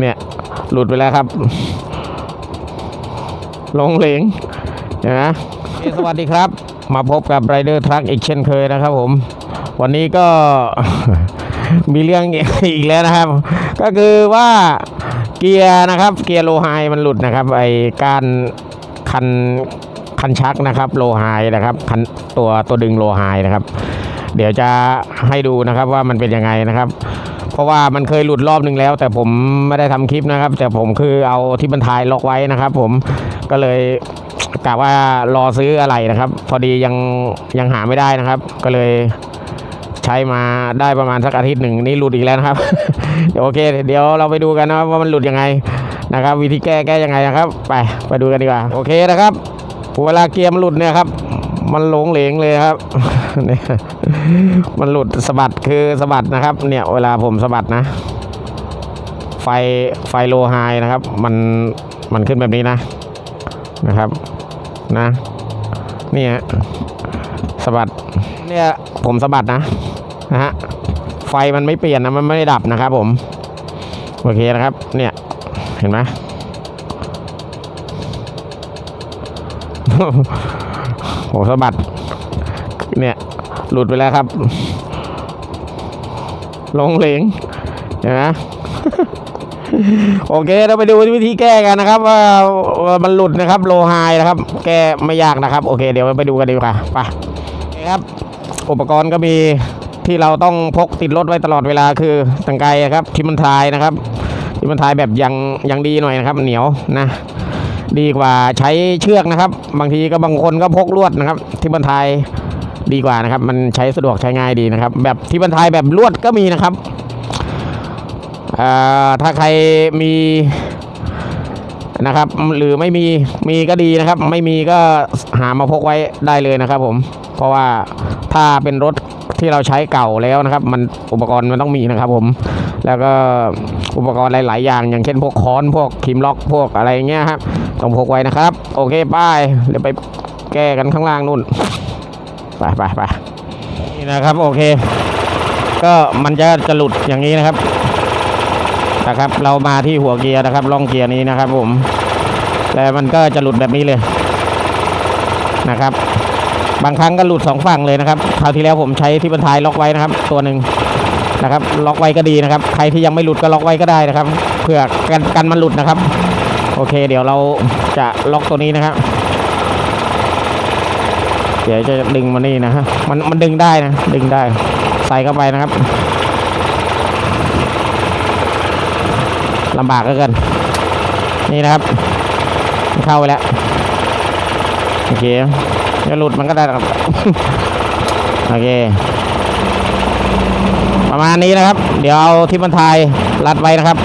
เนี่ยหลุดไปแล้วครับ ลงเหลงเห็นไหมสวัสดีครับ มาพบกับไรเดอร์ทรัคอีกเช่นเคยนะครับ ผม วันนี้ก็มีเรื่องอีกแล้วนะครับ ก็คือว่าเกียร์นะครับ เกียร์โลไฮมันหลุดนะครับ ไอการคันคันชักนะครับ โลไฮนะครับคันตัวตัวดึงโลไฮนะครับ เดี๋ยวจะให้ดูนะครับว่ามันเป็นยังไงนะครับ เพราะว่ามันเคยหลุดรอบหนึ่งแล้ว แต่ผมไม่ได้ทำคลิปนะครับ แต่ผมคือเอาที่บรรทายล็อกไว้นะครับ ผมก็เลยกะว่ารอซื้ออะไรนะครับ พอดียังยังหาไม่ได้นะครับ ก็เลยใช้มาได้ประมาณสักอาทิตย์หนึ่งนี่หลุดอีกแล้วนะครับเดี๋ยวโอเค เดี๋ยวเราไปดูกันนะครับว่ามันหลุดยังไงนะครับ วิธีแก้แก้ยังไงนะครับ ไปไปดูกันดีกว่า โอเคนะครับเวลาเกียร์มันหลุดเนี่ยครับ มันหลงเหลงเลยครับเนี่ยมันหลุดสะบัดคือสะบัดนะครับ เนี่ยเวลาผมสะบัดนะ ไฟไฟโลไฮนะครับ มันมันขึ้นแบบนี้นะนะครับ นะเนี่ยสะบัดเนี่ยผมสะบัดนะนะฮะไฟมันไม่เปลี่ยนนะมันไม่ได้ดับนะครับ ผมโอเคนะครับ เนี่ยเห็นไหม ผมสะบัด เนี่ย หลุดไปแล้วครับ ลงเหลงเห็นไหมโอเคเราไปดูวิธีแก้กันนะครับ ว่ามันหลุดนะครับ โลไฮนะครับ แก้ไม่ยากนะครับ โอเค เดี๋ยวไปดูกันดีกว่าไปคครับ อุปกรณ์ก็มีที่เราต้องพกติดรถไว้ตลอดเวลาคือตังไกครับที่มันทายนะครับที่มันทายแบบยังยังดีหน่อยนะครับ เหนียวนะ ดีกว่าใช้เชือกนะครับ บางทีก็บางคนก็พกลวดนะครับ ที่บรรทายดีกว่านะครับ มันใช้สะดวกใช้ง่ายดีนะครับ แบบที่บรรทายแบบลวดก็มีนะครับเอ่อถ้าใครมีนะครับ หรือไม่มีมีก็ดีนะครับ ไม่มีก็หามาพกไว้ได้เลยนะครับ ผม เพราะว่าถ้าเป็นรถที่เราใช้เก่าแล้วนะครับ มันอุปกรณ์มันต้องมีนะครับ ผม แล้วก็ อุปกรณ์หลาย ๆ อย่าง อย่างเช่นพวกค้อนพวกคีมล็อกพวกอะไรเงี้ยครับต้องพกไว้นะครับ โอเคป้ายเดี๋ยวไปแก้กันข้างล่างนู่นไปไปไปนี่นะครับโอเค ก็มันจะจะหลุดอย่างนี้นะครับนะครับ เรามาที่หัวเกียร์นะครับล่องเกียร์นี้นะครับ ผมแล้วมันก็จะหลุดแบบนี้เลยนะครับ บางครั้งก็หลุดสองฝั่งเลยนะครับคราวที่แล้วผมใช้ที่บรรทายล็อกไว้นะครับ ตัวหนึ่ง นะครับ ล็อกไว้ก็ดีนะครับ ใครที่ยังไม่หลุดก็ล็อกไว้ก็ได้นะครับเพื่อกันกันมันหลุดนะครับ โอเค เดี๋ยวเราจะล็อกตัวนี้นะครับ เดี๋ยวจะดึงมานี่นะฮะมันมันดึงได้นะ ดึงได้ใส่เข้าไปนะครับลำบากก็เกินนี่นะครับเข้าไปแล้วโอเคจะหลุดมันก็ได้ครับโอเค ประมาณนี้นะครับ เดี๋ยวเอาที่บรรทายรัดไว้นะครับ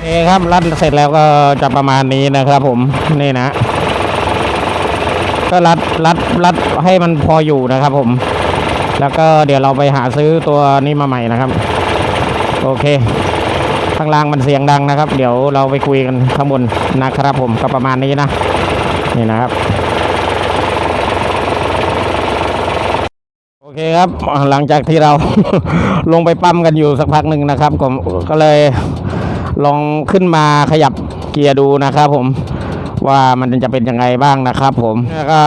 โอเคครับรัดเสร็จแล้วก็จะประมาณนี้นะครับผมนี่นะ ก็รัดรัดรัดให้มันพออยู่นะครับผม แล้วก็เดี๋ยวเราไปหาซื้อตัวนี้มาใหม่นะครับ โอเค ข้างล่างมันเสียงดังนะครับ เดี๋ยวเราไปคุยกันข้างบนนะครับผมก็ประมาณนี้นะนี่นะครับโอเคครับหลังจากที่เรา ลงไปปั๊มกันอยู่สักพักหนึ่งนะครับผมก็เลย ลองขึ้นมาขยับเกียร์ดูนะครับผมว่ามันจะเป็นยังไงบ้างนะครับผมแล้วก็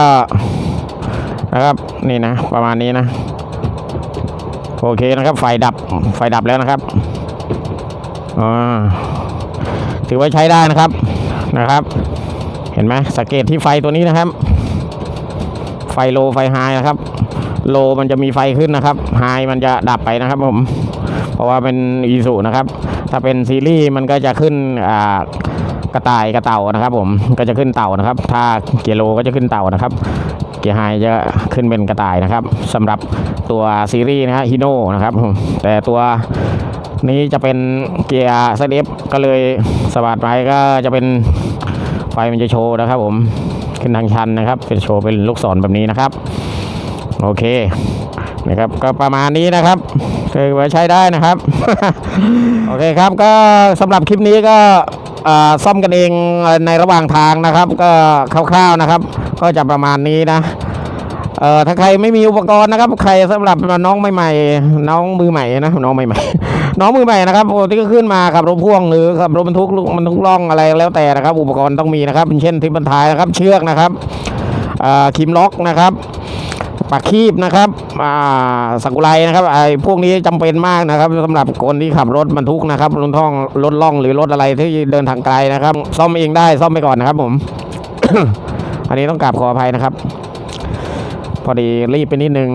นะครับนี่นะประมาณนี้นะโอเคนะครับไฟดับไฟดับแล้วนะครับอ่าถือว่าใช้ได้นะครับนะครับ เห็นไหมสังเกตที่ไฟตัวนี้นะครับ ไฟโลไฟไฮนะครับ โลมันจะมีไฟขึ้นนะครับไฮมันจะดับไปนะครับผมเพราะว่าเป็นอีซูนะครับ ถ้าเป็นซีรีส์มันก็จะขึ้นอ่ากระต่ายกระเต่านะครับ ผมก็จะขึ้นเต่านะครับ ถ้าเกียร์โลก็จะขึ้นเต่านะครับ เกียร์ไฮจะขึ้นเป็นกระต่ายนะครับสำหรับตัวซีรีส์นะฮะฮิโน่นะครับ แต่ตัวนี้จะเป็นเกียร์เซเอฟก็เลยสวัสดไปก็จะเป็นไฟมันจะโชว์นะครับ ผมขึ้นทางชันนะครับเป็นโชว์เป็นลูกศรแบบนี้นะครับ โอเค นะครับก็ประมาณนี้นะครับถือว่าใช้ได้นะครับ โอเคครับก็สำหรับคลิปนี้ก็ซ่อมกันเองในระหว่างทางนะครับ ก็คร่าวๆนะครับ ก็จะประมาณนี้นะเอ่อถ้าใครไม่มีอุปกรณ์นะครับ ใครสำหรับน้องใหม่ๆน้องมือใหม่นะน้องใหม่ๆน้องมือใหม่นะครับปกติก็ขึ้นมาขับรถพ่วงหรือขับรถบรรทุกบรรทุกล่องอะไรแล้วแต่นะครับ อุปกรณ์ต้องมีนะครับเช่นทิปบรรทายนะครับเชือกนะครับอ่าคิมล็อกนะครับ ปากคีบนะครับอ่าสักุไรนะครับไอ้พวกนี้จำเป็นมากนะครับสำหรับคนที่ขับรถบรรทุกนะครับรถท่องรถล่องหรือรถอะไรที่เดินทางไกลนะครับ ซ่อมเองได้ซ่อมไปก่อนนะครับผม อันนี้ต้องกราบขออภัยนะครับ พอดีรีบไปนิดนึง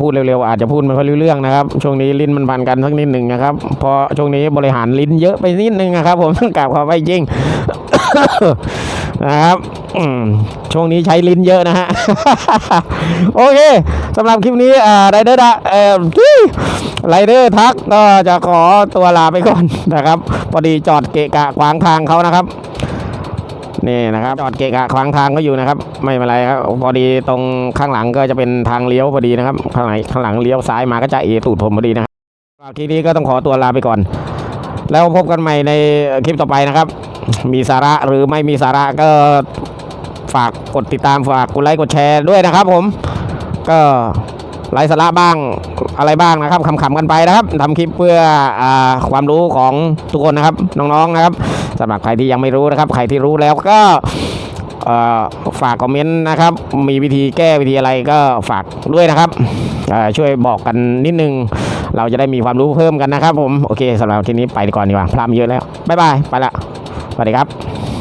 พูดเร็วๆอาจจะพูดไม่ค่อยรู้เรื่องนะครับ ช่วงนี้ลิ้นมันพันกันสักนิดหนึ่งนะครับพราะช่วงนี้บริหารลิ้นเยอะไปนิดนึงนะครับ ผมต้องกราบขออภัยจริง นะครับช่วงนี้ใช้ลิ้นเยอะนะฮะ โอเคสำหรับคลิปนี้ไรเดอร์ดะไรเดอร์ทักก็จะขอตัวลาไปก่อนนะครับ พอดีจอดเกะกะขวางทางเขานะครับนี่นะครับจอดเกะกะขวางทางก็อยู่นะครับ ไม่เป็นไรครับพอดีตรงข้างหลังก็จะเป็นทางเลี้ยวพอดีนะครับ ข้างไหนข้างหลังเลี้ยวซ้ายมาก็จะเอตูดผมพอดีนะครับคลิปนี้ก็ต้องขอตัวลาไปก่อน แล้วพบกันใหม่ในคลิปต่อไปนะครับ มีสาระหรือไม่มีสาระก็ฝากกดติดตามฝากกดไลค์กดแชร์ด้วยนะครับ ผม ก็ไลฟ์สาระบ้างอะไรบ้างนะครับขำๆกันไปนะครับทำคลิปเพื่ออความรู้ของทุกคนนะครับ น้องๆนะครับสำหรับใครที่ยังไม่รู้นะครับ ใครที่รู้แล้วก็ฝากคอมเมนต์นะครับ มีวิธีแก้วิธีอะไรก็ฝากด้วยนะครับ ช่วยบอกกันนิดนึง เราจะได้มีความรู้เพิ่มกันนะครับผม โอเคสำหรับทีนี้ไปก่อนดีกว่าพลามเยอะแล้ว บ๊ายบาย ไปละ สวัสดีครับ